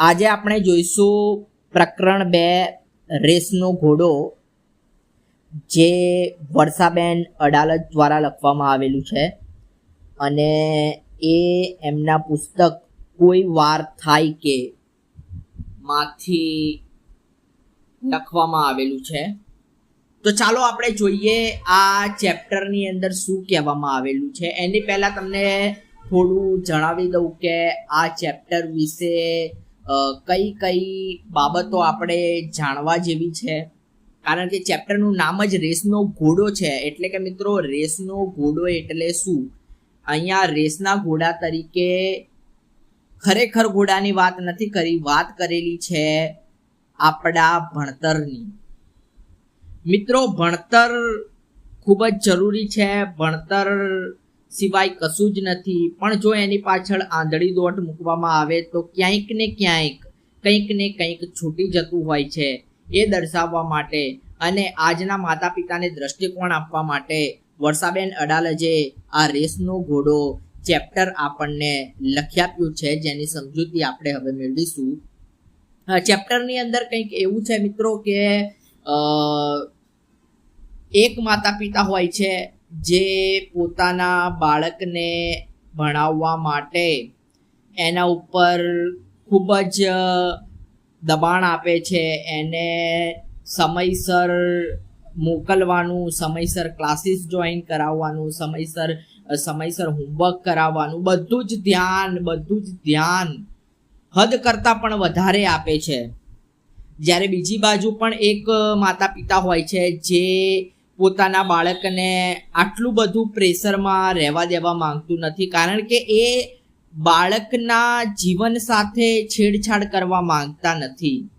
આજે આપણે જોઈશું પ્રકરણ બે, રેસનો ઘોડો, જે વર્ષાબેન અડાલત દ્વારા લખવામાં આવેલું છે. અને એ એમના પુસ્તક કોઈ વાર થાય કે માંથી લખવામાં આવેલું છે. તો ચાલો આપણે જોઈએ આ ચેપ્ટરની અંદર શું કહેવામાં આવેલું છે. એની પહેલાં તમને થોડું જણાવી દઉં કે આ ચેપ્ટર વિશે કઈ કઈ બાબતો આપણે જાણવા જેવી છે? કારણ કે ચેપ્ટરનું નામ જ રેસનો ઘોડો છે. એટલે કે મિત્રો, રેસનો ઘોડો એટલે શું? અહીંયા રેસના ઘોડા તરીકે ખરેખર ઘોડાની વાત નથી કરી. વાત કરેલી છે આપણા ભણતરની. મિત્રો, ભણતર ખૂબ જ જરૂરી છે. ભણતર સિવાય કશું જ નથી. પણ જો એની પાછળ આંધળી દોટ મૂકવામાં આવે તો ક્યાંક ને ક્યાંક કંઈક ને કંઈક છૂટી જતું હોય છે. એ દર્શાવવા માટે અને આજના માતા પિતાને દ્રષ્ટિકોણ આપવા માટે વર્ષાબેન અડાલજે આ રેસનો ઘોડો ચેપ્ટર આપણને લખી આપ્યું છે, જેની સમજૂતી આપણે હવે મેળવીશું. ચેપ્ટરની અંદર કંઈક એવું છે મિત્રો કે એક માતા પિતા હોય છે જે પોતાના બાળકને ભણાવવા માટે એના ઉપર ખૂબ જ દબાણ આપે છે. એને સમયસર મોકલવાનું, સમયસર ક્લાસીસ જોઈન કરાવવાનું, સમયસર સમયસર હોમવર્ક કરાવવાનું, બધું જ ધ્યાન, બધું જ ધ્યાન હદ કરતાં પણ વધારે આપે છે. જ્યારે બીજી બાજુ પણ એક માતા પિતા હોય છે, જે પોતાના બાળકને આટલું બધું પ્રેશરમાં રહેવા દેવા માંગતું નથી. કારણ કે એ બાળકના જીવન સાથે છેડછાડ કરવા માંગતા નથી.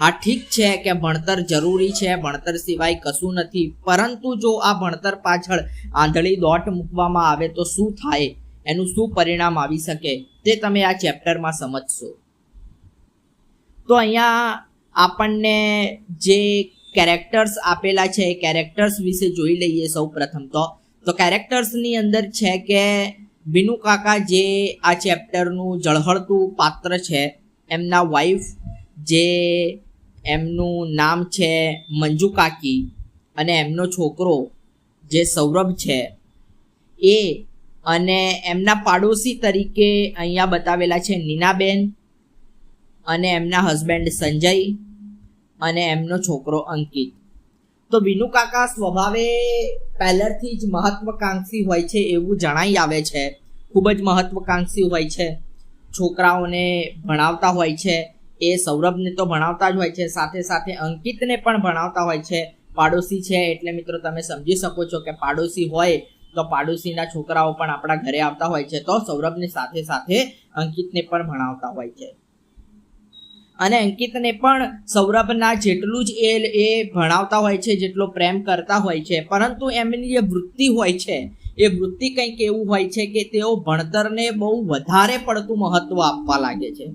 હા, ઠીક છે કે ભણતર જરૂરી છે, ભણતર સિવાય કશું નથી. પરંતુ જો આ ભણતર પાછળ આંધળી દોટ મૂકવામાં આવે તો શું થાય? એનું શું પરિણામ આવી શકે? તે તમે આ ચેપ્ટરમાં સમજશો. તો અહીંયા આપણને જે કેરેક્ટર્સ આપેલા છે એ કેરેક્ટર્સ વિશે જોઈ લઈએ સૌ પ્રથમ તો. તો કેરેક્ટર્સની અંદર છે કે વિનુ કાકા જે આ ચેપ્ટરનું જળહળતું પાત્ર છે, એમના વાઈફ જે એમનું નામ છે મંજુ કાકી અને એમનો છોકરો જે સૌરભ છે, એ અને એમના પાડોશી તરીકે અહીંયા બતાવેલા છે નીનાબેન અને એમના હસબન્ડ સંજય. અને એમનો છોકરો અંકિત. તો વિનુ કાકા સ્વભાવે પહેલેથી જ મહત્વકાંક્ષી હોય છે એવું જણાઈ આવે છે. ખૂબ જ મહત્વકાંક્ષી હોય છે. છોકરાઓને ભણાવતા હોય છે. એ સૌરભને તો ભણાવતા જ હોય છે. સાથે સાથે અંકિતને પણ ભણાવતા હોય છે. પાડોશી છે એટલે મિત્રો તમે સમજી શકો છો કે પાડોશી હોય તો પાડોશીના છોકરાઓ પણ આપણા ઘરે આવતા હોય છે. તો સૌરભની સાથે સાથે અંકિતને પણ ભણાવતા હોય છે. અને અંકિતને પણ સૌરભના જેટલું જ એ એ ભણાવતા હોય છે, જેટલો પ્રેમ કરતા હોય છે. પરંતુ એમની જે વૃત્તિ હોય છે, એ વૃત્તિ કંઈક એવું હોય છે કે તેઓ ભણતરને બહુ વધારે પડતું મહત્વ આપવા લાગે છે.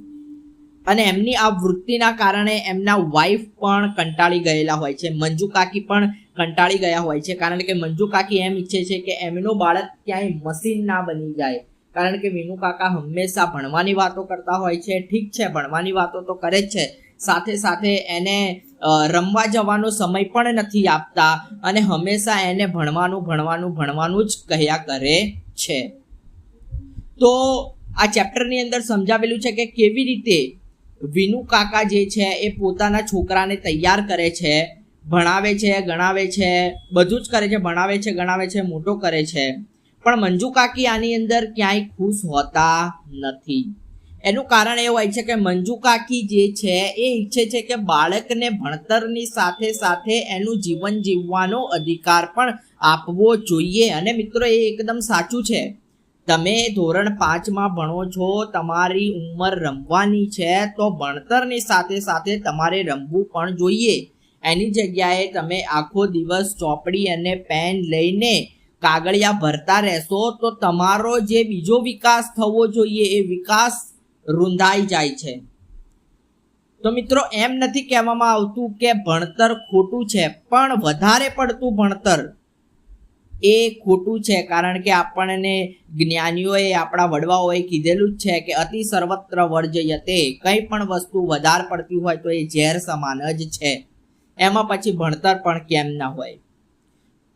અને એમની આ વૃત્તિના કારણે એમના વાઈફ પણ કંટાળી ગયેલા હોય છે. મંજુ કાકી પણ કંટાળી ગયા હોય છે. કારણ કે મંજુ કાકી એમ ઈચ્છે છે કે એમનું બાળક ક્યાંય મશીન ના બની જાય. કારણ કે વિનુ કાકા હંમેશા ભણવાની વાતો કરતા હોય છે, ઠીક છે, ભણવાની વાતો તો કરે જ છે. સાથે સાથે એને રમવા જવાનો સમય પણ નથી આપતા અને હંમેશા એને ભણવાનું ભણવાનું ભણવાનું જ કહ્યા કરે છે. તો આ ચેપ્ટરની અંદર સમજાવેલું છે કે કેવી રીતે વિનુ કાકા જે છે એ પોતાના છોકરાને તૈયાર કરે છે, ભણાવે છે, ગણાવે છે, બધું જ કરે છે, ભણાવે છે, ગણાવે છે, મોટો કરે છે. પણ મંજુ કાકી આની અંદર ક્યાંય ખુશ હોતા નથી. એનું કારણ એ હોય છે કે મંજુ કાકી જે છે, એ ઈચ્છે છે કે બાળકને ભણતરની સાથે સાથે એનું જીવન જીવવાનો અધિકાર પણ આપવો જોઈએ. અને મિત્રો, એ એકદમ સાચું છે. તમે ધોરણ પાંચમાં ભણો છો, તમારી ઉંમર રમવાની છે, તો ભણતરની સાથે સાથે તમારે રમવું પણ જોઈએ. એની જગ્યાએ તમે આખો દિવસ ચોપડી અને પેન લઈને કાગળિયા ભરતા રહેશો તો તમારો જે બીજો વિકાસ થવો જોઈએ એ વિકાસ રૂંધાઈ જાય છે. તો મિત્રો, એમ નથી કહેવામાં આવતું કે ભણતર ખોટું છે, પણ વધારે પડતું ભણતર એ ખોટું છે, કારણ કે આપણને જ્ઞાનીઓએ, આપણા વડવાઓએ કીધેલું જ છે કે અતિ સર્વત્ર વર્જય તે કંઈ પણ વસ્તુ વધારે પડતી હોય તો એ ઝેર સમાન જ છે. એમાં પછી ભણતર પણ કેમ ના હોય?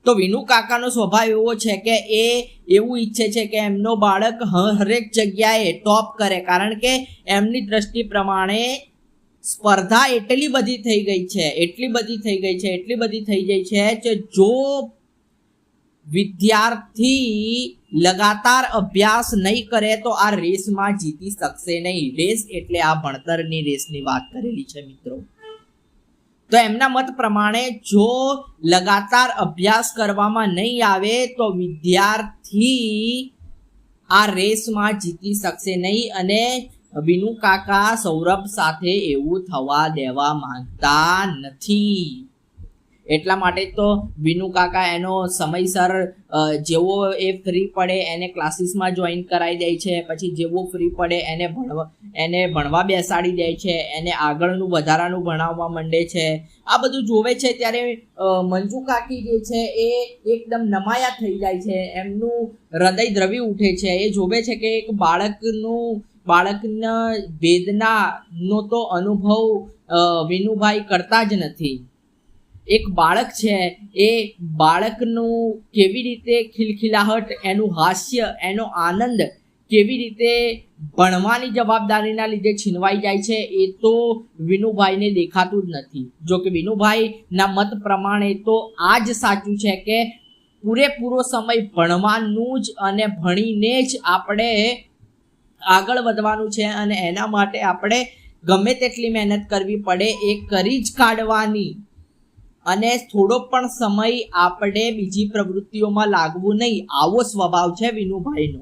તો વિનુ કાકાનો સ્વભાવ એવો છે કે એ એવું ઈચ્છે છે કે એમનો બાળક હરેક જગ્યાએ ટોપ કરે. કારણ કે એમની દ્રષ્ટિ પ્રમાણે સ્પર્ધા એટલી બધી થઈ ગઈ છે, એટલી બધી થઈ ગઈ છે, એટલી બધી થઈ ગઈ છે કે જો વિદ્યાર્થી લગાતાર અભ્યાસ નહીં કરે તો આ રેસમાં જીતી શકશે નહીં. રેસ એટલે આ ભણતરની રેસની વાત કરેલી છે મિત્રો. તો એમના મત પ્રમાણે જો લગાતાર અભ્યાસ કરવામાં નહીં આવે તો વિદ્યાર્થી આ રેસમાં જીતી શકશે નહીં અને વિનુ કાકા સૌરભ સાથે એવું થવા દેવા માંગતા નથી. એટલા માટે તો વિનુ કાકા એનો સમયસર જેવો એ ફ્રી પડે એને ક્લાસીસમાં જોઈન કરાવી દે છે, પછી જેવો ફ્રી પડે એને ભણવા એને ભણવા બેસાડી દે છે, એને આગળનું વધારાનું ભણાવવા માંડે છે. આ બધું જોવે છે ત્યારે મંજુ કાકી જે છે એ એકદમ નમાયા થઈ જાય છે, એમનું હૃદય દ્રવી ઉઠે છે. એ જોવે છે કે એક બાળકનું, બાળકના વેદનાનો તો અનુભવ વિનુભાઈ કરતા જ નથી. એક બાળક છે, એ બાળકનું કેવી રીતે ખિલખિલાહટ, એનું હાસ્ય, એનો આનંદ કેવી રીતે ભણવાની જવાબદારીના લીધે છીનવાઈ જાય છે, એ તો વિનુભાઈને દેખાતું જ નથી. જો કે વિનુભાઈના મત પ્રમાણે તો આ જ સાચું છે કે પૂરેપૂરો સમય ભણવાનું જ અને ભણીને જ આપણે આગળ વધવાનું છે અને એના માટે આપણે ગમે તેટલી મહેનત કરવી પડે, એ કરી જ કાઢવાની. અને થોડો પણ સમય આપણે બીજી પ્રવૃત્તિઓમાં લાગવું નહીં, આવો સ્વભાવ છે વિનુભાઈનો.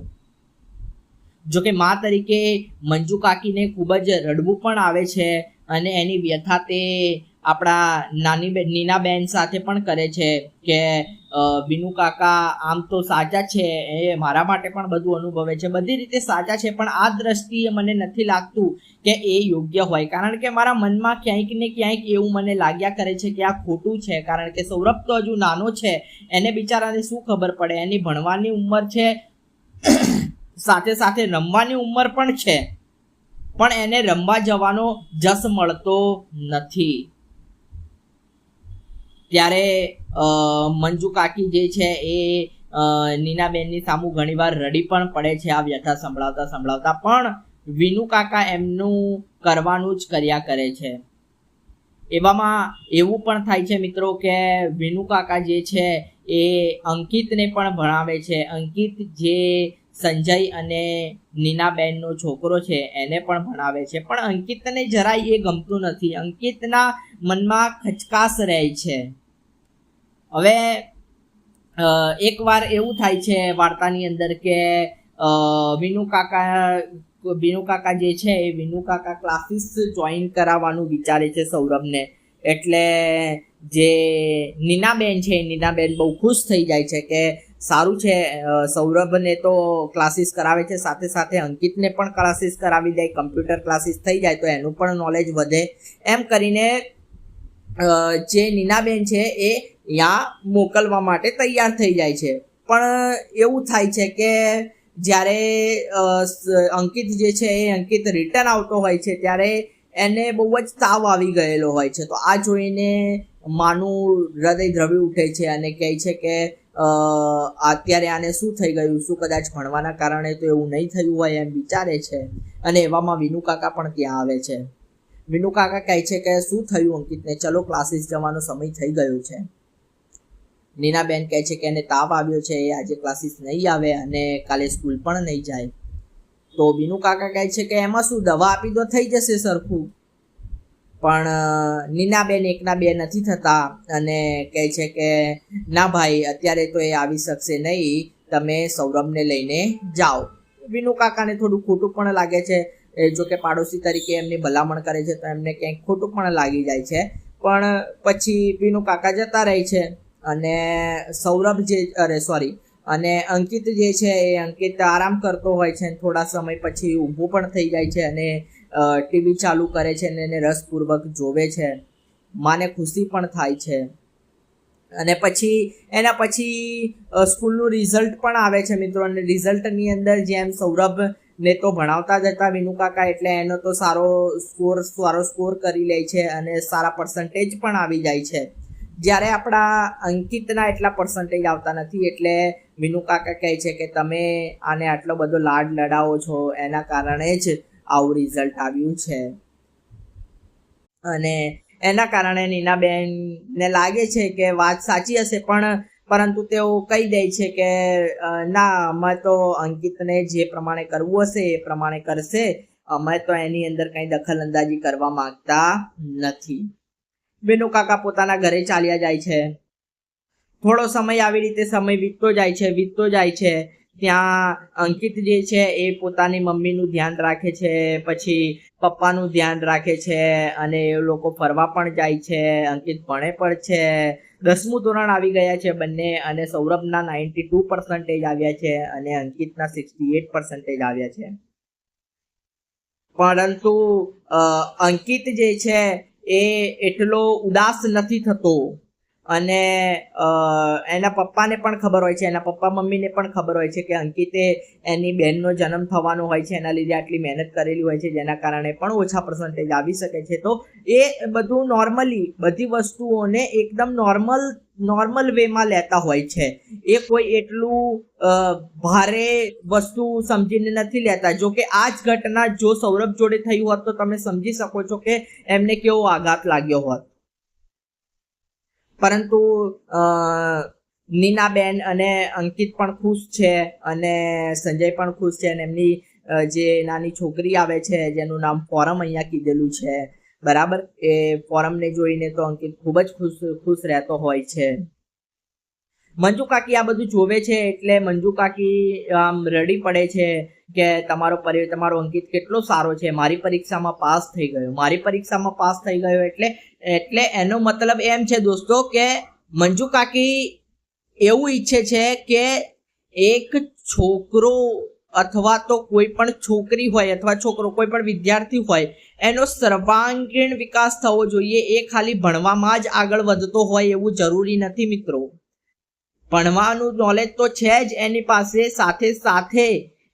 જો કે મા તરીકે મંજુ કાકીને ખૂબ જ રડવું પણ આવે છે અને એની વ્યથા તે આપણા નાની બેન નીનાબેન સાથે પણ કરે છે કે વિનુ કાકા આમ તો સાચા છે, એ મારા માટે પણ બધું અનુભવે છે. બધી રીતે સાચા છે, પણ આ દ્રષ્ટિએ મને નથી લાગતું કે એ યોગ્ય હોય. કારણ કે મારા મનમાં ક્યાંક ને ક્યાંક એવું મને લાગ્યા કરે છે કે આ ખોટું છે. કારણ કે સૌરભ તો હજુ નાનો છે. એને બિચારાને શું ખબર પડે? એની ભણવાની ઉંમર છે. સાથે સાથે રમવાની ઉંમર પણ છે. પણ એને રમવા જવાનો જસ મળતો નથી. ત્યારે મંજુ કાકી જે છે એ નીનાબેનની સામું ઘણીવાર રડી પણ પડે છે આ વ્યથા સંભળાવતા સંભળાવતા. પણ વિનુ કાકા એમનું કરવાનું જ કર્યા કરે છે. એવામાં એવું પણ થાય છે મિત્રો કે વિનુ કાકા જે છે એ અંકિતને પણ ભણાવે છે. અંકિત જે સંજય અને નીનાબેનનો છોકરો છે, એને પણ ભણાવે છે. પણ અંકિતને જરાય એ ગમતું નથી. અંકિતના મનમાં ખચકાશ રહે છે. હવે એકવાર એવું થાય છે વાર્તાની અંદર કે વિનુ કાકા વિનુ કાકા જે છે, એ વિનુ કાકા ક્લાસીસ જોઈન કરાવવાનું વિચારે છે સૌરભને. એટલે જે નીનાબેન છે નીનાબેન બહુ ખુશ થઈ જાય છે કે સારું છે. સૌરભને તો ક્લાસીસ કરાવે છે. સાથે સાથે અંકિતને પણ ક્લાસીસ કરાવી દે. કમ્પ્યુટર ક્લાસીસ થઈ જાય તો એનું પણ નોલેજ વધે. એમ કરીને જે નીનાબેન છે એ ત્યાં મોકલવા માટે તૈયાર થઈ જાય છે. પણ એવું થાય છે કે જ્યારે અંકિત જે છે એ અંકિત રિટર્ન આવતો હોય છે ત્યારે એને બહુ જ તાવ આવી ગયેલો હોય છે. તો આ જોઈને માનું હૃદય દ્રવી ઉઠે છે અને કહે છે કે અત્યારે આને શું થઈ ગયું, શું કદાચ ભણવાના કારણે તો એવું નહીં થયું હોય એમ વિચારે છે. અને એવામાં વિનુ કાકા પણ ત્યાં આવે છે. વિનુ કાકા કહે છે કે શું થયું, અંકિતને? ચલો ક્લાસીસ જવાનો સમય થઈ ગયો છે. નીનાબેન કહે છે કે એને તાવ આવ્યો છે, એ આજે ક્લાસીસ નહીં આવે અને કાલે સ્કૂલ પણ નહીં જાય. તો વિનુ કાકા કહે છે કે, એમાં શું દવા આપી દો થઈ જશે સરખું. પણ નીનાબેન એકના બે નથી થતા અને કહે છે કે, ના ભાઈ, અત્યારે તો એ આવી શકશે નહીં. તમે સૌરભને લઈને જાઓ. વિનુ કાકાને થોડું ખોટું પણ લાગે છે. જો કે પાડોશી તરીકે એમની ભલામણ કરે છે, તો એમને ક્યાંક ખોટું પણ લાગી જાય છે. પણ પછી વિનુ કાકા જતા રહે છે અને સૌરભ જે, અરે, સોરી, અને અંકિત જે છે એ અંકિત આરામ કરતો હોય છે થોડા સમય પછી ઊભો પણ થઈ જાય છે અને ટીવી ચાલુ કરે છે અને એને રસપૂર્વક જોવે છે. માને ખુશી પણ થાય છે. અને પછી, એના પછી સ્કૂલનું રિઝલ્ટ પણ આવે છે મિત્રો. અને રિઝલ્ટની અંદર જેમ સૌરભ ને તો ભણાવતા જ હતા વિનુકાકા એટલે એનો તો સારો સ્કોર સારો સ્કોર કરી લે છે અને સારા પર્સન્ટેજ પણ આવી જાય છે. જ્યારે આપણા અંકિતના એટલા પર્સન્ટેજ આવતા નથી, એટલે વિનુ કાકા કહે છે કે તમે આને આટલો બધો લાડ લડાવો છો, એના કારણે જ આવું રિઝલ્ટ આવ્યું છે. અને એના કારણે નીનાબેનને લાગે છે કે વાત સાચી હશે, પણ પરંતુ તેઓ કહી દે છે કે ના, અમે તો અંકિતને જે પ્રમાણે કરવું હશે એ પ્રમાણે કરશે. અમે તો એની અંદર કંઈ દખલ અંદાજી કરવા માંગતા નથી. બેનો કાકા પોતાના ઘરે ચાલ્યા જાય છે. થોડો સમય આવી રીતે સમય વીતતો જાય છે, વીતતો જાય છે. ત્યાં અંકિત જે છે એ પોતાની મમ્મીનું ધ્યાન રાખે છે, પછી પપ્પાનું ધ્યાન રાખે છે અને એ લોકો ફરવા પણ જાય છે, અંકિત ભણે પણ છે. દસમું ધોરણ આવી ગયા છે બંને અને સૌરભના નાઇન્ટી ટુ પર્સન્ટેજ આવ્યા છે અને અંકિતના સિક્સટી એટ પર્સન્ટેજ આવ્યા છે. પરંતુ અંકિત જે છે એ એટલો ઉદાસ નથી થતો. અને એના પપ્પાને પણ ખબર હોય છે, એના પપ્પા મમ્મીને પણ ખબર હોય છે કે અંકિતે એની બહેનનો જન્મ થવાનો હોય છે, એના લીધે આટલી મહેનત કરેલી હોય છે, જેના કારણે પણ ઓછા પર્સન્ટેજ આવી શકે છે. તો એ બધું નોર્મલી બધી વસ્તુઓને એકદમ નોર્મલ નોર્મલ વેમાં લેતા હોય છે. એ કોઈ એટલું ભારે વસ્તુ સમજીને નથી લેતા. જો કે આ જ ઘટના જો સૌરભ જોડે થયું હોત તો તમે સમજી શકો છો કે એમને કેવો આઘાત લાગ્યો હોત. પરંતુ નીનાબેન અને અંકિત પણ ખુશ છે અને સંજય પણ ખુશ છે અને એમની જે નાની છોકરી આવે છે, જેનું નામ ફોરમ અહીંયા કીધેલું છે. બરાબર? એ ફોરમને જોઈને તો અંકિત ખૂબ જ ખુશ ખુશ રહેતો હોય છે. મંજુ કાકી આ બધું જોવે છે એટલે મંજુ કાકી આમ રડી પડે છે. કે તમારો પરિ, તમારો અંકિત કેટલો સારો છે. મારી પરીક્ષામાં પાસ થઈ ગયો. મારી પરીક્ષામાં પાસ થઈ ગયો એટલે એટલે એનો મતલબ એમ છે દોસ્તો કે મંજુ કાકી એવું ઈચ્છે છે કે એક છોકરો અથવા તો કોઈ પણ છોકરી હોય અથવા છોકરો કોઈ પણ વિદ્યાર્થી હોય, એનો સર્વાંગીણ વિકાસ થવો જોઈએ. એ ખાલી ભણવામાં જ આગળ વધતો હોય એવું જરૂરી નથી મિત્રો. ભણવાનું નોલેજ તો છે જ એની પાસે સાથે સાથે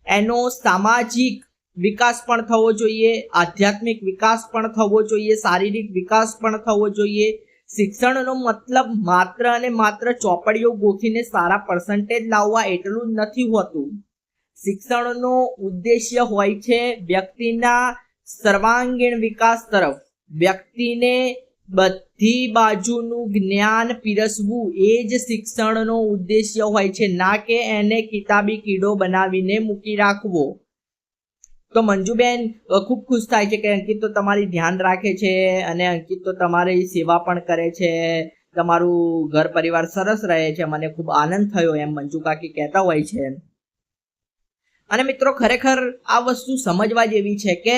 એનો સામાજિક વિકાસ પણ થવો જોઈએ, આધ્યાત્મિક વિકાસ પણ થવો જોઈએ, શારીરિક વિકાસ પણ થવો જોઈએ. શિક્ષણનો મતલબ માત્ર અને માત્ર ચોપડીઓ ગોખીને સારા પર્સન્ટેજ લાવવા એટલું નથી હોતું. શિક્ષણનો ઉદ્દેશ્ય હોય છે વ્યક્તિના સર્વાંગીણ વિકાસ તરફ. વ્યક્તિને બધી બાજુનું જ્ઞાન પીરસવું એ જ શિક્ષણનો ઉદ્દેશ્ય હોય છે. ના કે એને કિતાબી કીડો બનાવીને મૂકી રાખવો. તો મંજુબેન ખૂબ ખુશ થાય છે કે અંકિત તો તમારી ધ્યાન રાખે છે અને અંકિત તો તમારી સેવા પણ કરે છે. તમારું ઘર પરિવાર સરસ રહે છે. મને ખૂબ આનંદ થયો એમ મંજુ કાકી કહેતા હોય છે. અને મિત્રો, ખરેખર આ વસ્તુ સમજવા જેવી છે કે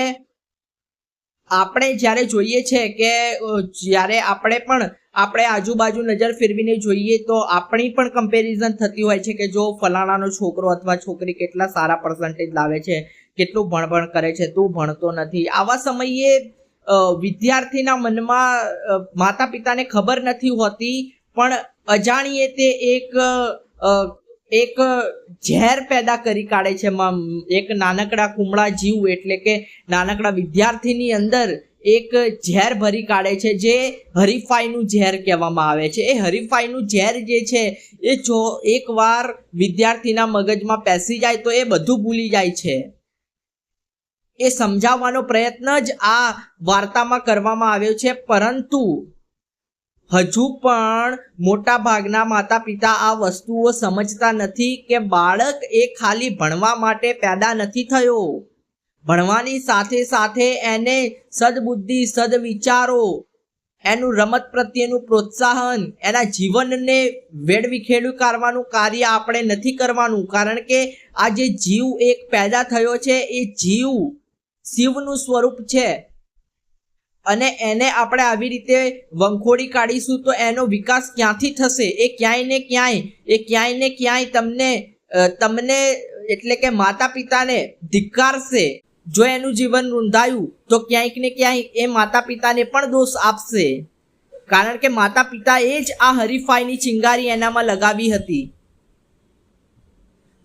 આપણે જ્યારે જોઈએ છે કે જ્યારે આપણે પણ આપણે આજુબાજુ નજર ફેરવીને જોઈએ તો આપણી પણ કમ્પેરિઝન થતી હોય છે કે જો ફલાણાનો છોકરો અથવા છોકરી કેટલા સારા પર્સન્ટેજ લાવે છે, કેટલું ભણભણ કરે છે, તું ભણતો નથી. આવા સમયે વિદ્યાર્થીના મનમાં માતા પિતાને ખબર નથી હોતી, પણ અજાણીએ તે એક એક ઝેર પેદા કરી કાઢે છે એક નાનકડા કુમળા જીવ એટલે કે નાનકડા વિદ્યાર્થીની અંદર એક ઝેર ભરી કાઢે છે, જે હરીફાઈનું ઝેર કહેવામાં આવે છે. એ હરીફાઈનું ઝેર જે છે, એ જો એકવાર વિદ્યાર્થીના મગજમાં પેસી જાય તો એ બધું ભૂલી જાય છે. એ સમજાવવાનો પ્રયત્ન જ આ વાર્તામાં કરવામાં આવ્યો છે, પરંતુ હજુ પણ મોટા ભાગના માતા પિતા આ વસ્તુઓ સમજતા નથી કે બાળક એ ખાલી ભણવા માટે પેદા નથી થયો. ભણવાની સાથે સાથે એને સદબુદ્ધિ, સદવિચારો, એનું રમત પ્રત્યેનું પ્રોત્સાહન, એના જીવનને વેડવિખેડું કરવાનું કાર્ય આપણે નથી કરવાનું. કારણ કે આ જે જીવ એક પેદા થયો છે, એ જીવ શિવનું સ્વરૂપ છે. અને એને આપણે આવી રીતે વંખોડી કાઢીશું તો એનો વિકાસ ક્યાંથી થશે? એ ક્યાંય ને ક્યાંય, એ ક્યાંય ને ક્યાંય તમને તમને એટલે કે માતા પિતાને ધિક્કારશે. જો એનું જીવન રૂંધાયું, તો ક્યાંક ને ક્યાંક એ માતા પિતાને પણ દોષ આપશે. કારણ કે માતા પિતા એ જ આ હરીફાઈની ચિંગારી એનામાં લગાવી હતી.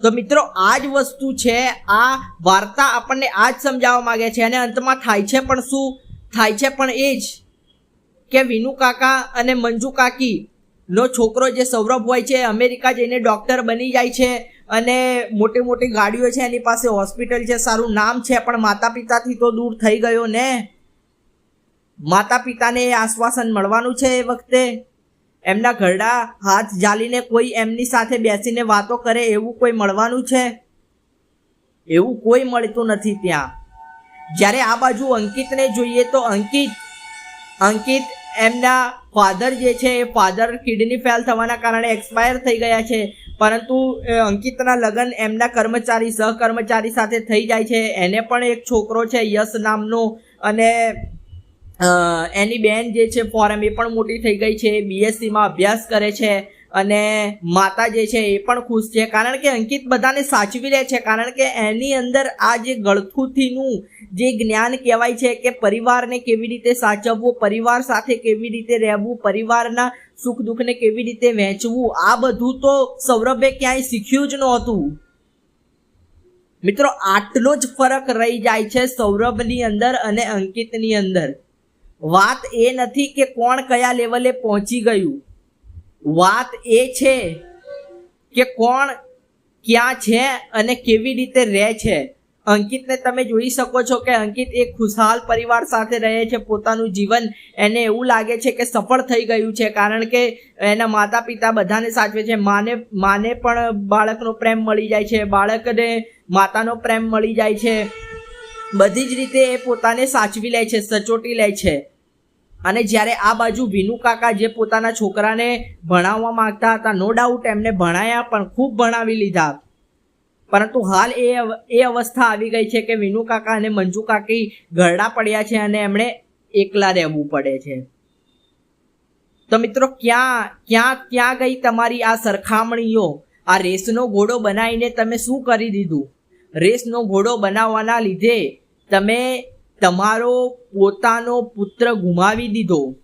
તો મિત્રો, આ જ વસ્તુ છે, આ વાર્તા આપણને આ જ સમજાવવા માંગે છે, અને અંતમાં થાય છે પણ શું? થાય છે, પણ એ જ કે વિનુ કાકા અને મંજુ કાકી નો છોકરો જે સૌરભ હોય છે અમેરિકા જઈને ડૉક્ટર બની જાય છે અને મોટી મોટી ગાડીઓ છે, એની પાસે હોસ્પિટલ છે, સારું નામ છે, પણ માતા પિતાથી તો દૂર થઈ ગયો ને. માતા પિતાને એ આશ્વાસન મળવાનું છે એ વખતે. એમના ઘરડા હાથ જાલીને કોઈ એમની સાથે બેસીને વાતો કરે, એવું કોઈ મળવાનું છે? એવું કોઈ મળતું નથી ત્યાં. જ્યારે આ બાજુ અંકિતને જોઈએ તો અંકિત અંકિત એમના ફાધર જે છે એ ફાધર કિડની ફેલ થવાના કારણે એક્સપાયર થઈ ગયા છે. પરંતુ અંકિતના લગ્ન એમના કર્મચારી, સહકર્મચારી સાથે થઈ જાય છે. એને પણ એક છોકરો છે, યશ નામનો. અને એની બેન જે છે ફોરમ એ પણ મોટી થઈ ગઈ છે. બીએસસીમાં અભ્યાસ કરે છે. અને માતા જે છે એ પણ ખુશ છે. કારણ કે અંકિત બધાને સાચવી લે છે. કારણ કે એની અંદર આ જે ગળથુથીનું જે જ્ઞાન કહેવાય છે કે પરિવારને કેવી રીતે સાચવવું, પરિવાર સાથે કેવી રીતે રહેવું, પરિવારના સુખ દુઃખને કેવી રીતે વહેંચવું, આ બધું તો સૌરભે ક્યાંય શીખ્યું જ નહોતું. મિત્રો, આટલો જ ફરક રહી જાય છે સૌરભની અંદર અને અંકિતની અંદર. વાત એ નથી કે કોણ કયા લેવલે પહોંચી ગયું. વાત એ છે કે કોણ ક્યાં છે અને કેવી રીતે રહે છે. અંકિતને તમે જોઈ શકો છો કે અંકિત એક ખુશહાલ પરિવાર સાથે રહે છે, પોતાનું જીવન એને એવું લાગે છે કે સફળ થઈ ગયું છે, કારણ કે એના માતા પિતા બધાને સાચવે છે. માને માને પણ બાળકનો પ્રેમ મળી જાય છે, બાળકને માતાનો પ્રેમ મળી જાય છે. બધી જ રીતે એ પોતાને સાચવી લે છે, સચોટી લે છે. અને જ્યારે આ બાજુ વિનુ કાકા જે પોતાના છોકરાને ભણાવવા માંગતા હતા નો ડાઉટ એમને ભણાયા, પણ ખૂબ ભણાવી લીધા. પરંતુ હાલ એ એ અવસ્થા આવી ગઈ છે કે વિનુ કાકા અને મંજુ કાકી ઘરડા પડ્યા છે અને એમણે એકલા રહેવું પડે છે. તો મિત્રો, ક્યાં ક્યાં ક્યાં ગઈ તમારી આ સરખામણીઓ? આ રેસનો ઘોડો બનાવીને તમે શું કરી દીધું? રેસનો ઘોડો બનાવવાના લીધે તમે તમારો પોતાનો પુત્ર ગુમાવી દીધો.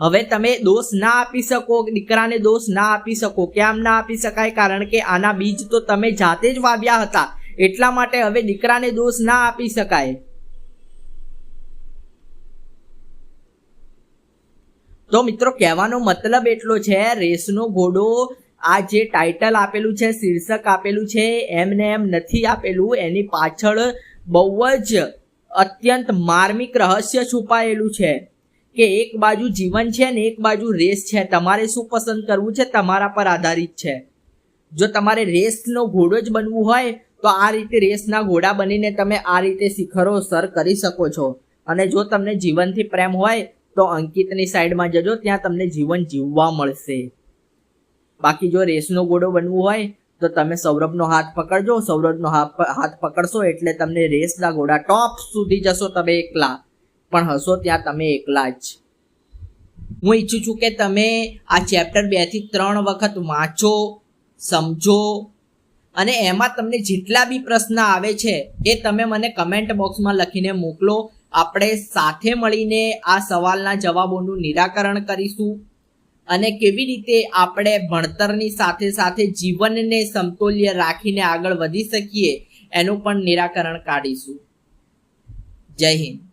હવે તમે દોષ ના આપી શકો, દીકરાને દોષ ના આપી શકો, કેમ ના આપી શકાય? કારણ કે આના બીજ તો તમે જાતે જ વાવ્યા હતા. એટલા માટે હવે દીકરાને દોષ ના આપી શકાય. તો મિત્રો, કહેવાનો મતલબ એટલો છે, રેસનો ઘોડો આ જે ટાઇટલ આપેલું છે, શીર્ષક આપેલું છે, એમને એમ નથી આપેલું. એની પાછળ બહુ જ અત્યંત માર્મિક રહસ્ય છુપાયેલું છે કે એક બાજુ જીવન છે ને એક બાજુ રેસ છે. તમારે શું પસંદ કરવું છે? તમારા પર આધારિત છે. જો તમારે રેસનો ઘોડો જ બનવું હોય, તો આ રીતે રેસના ઘોડા બનીને તમે આ રીતે શિખરો સર કરી શકો છો. અને જો તમને જીવનથી પ્રેમ હોય, તો અંકિતની સાઈડમાં જજો, ત્યાં તમને જીવન જીવવા મળશે. બાકી જો રેસનો ઘોડો બનવું હોય તો તમે સૌરભનો હાથ પકડજો. સૌરભનો હાથ પકડશો એટલે તમને રેસના ઘોડા ટોપ સુધી જશો. તમે એકલા પણ હશો ત્યાં તમે એકલા જ. હું ઈચ્છું છું કે તમે આ ચેપ્ટર બેથી ત્રણ વખત વાંચો, સમજો અને એમાં તમને જેટલા બી પ્રશ્ન આવે છે એ તમે મને કમેન્ટ બોક્સમાં લખીને મોકલો. આપણે સાથે મળીને આ સવાલના જવાબોનું નિરાકરણ કરીશું. અને કેવી રીતે આપણે ભણતરની સાથે સાથે જીવનને સમતોલ્ય રાખીને આગળ વધી શકીએ, એનું પણ નિરાકરણ કાઢીશું. જય હિન્દ.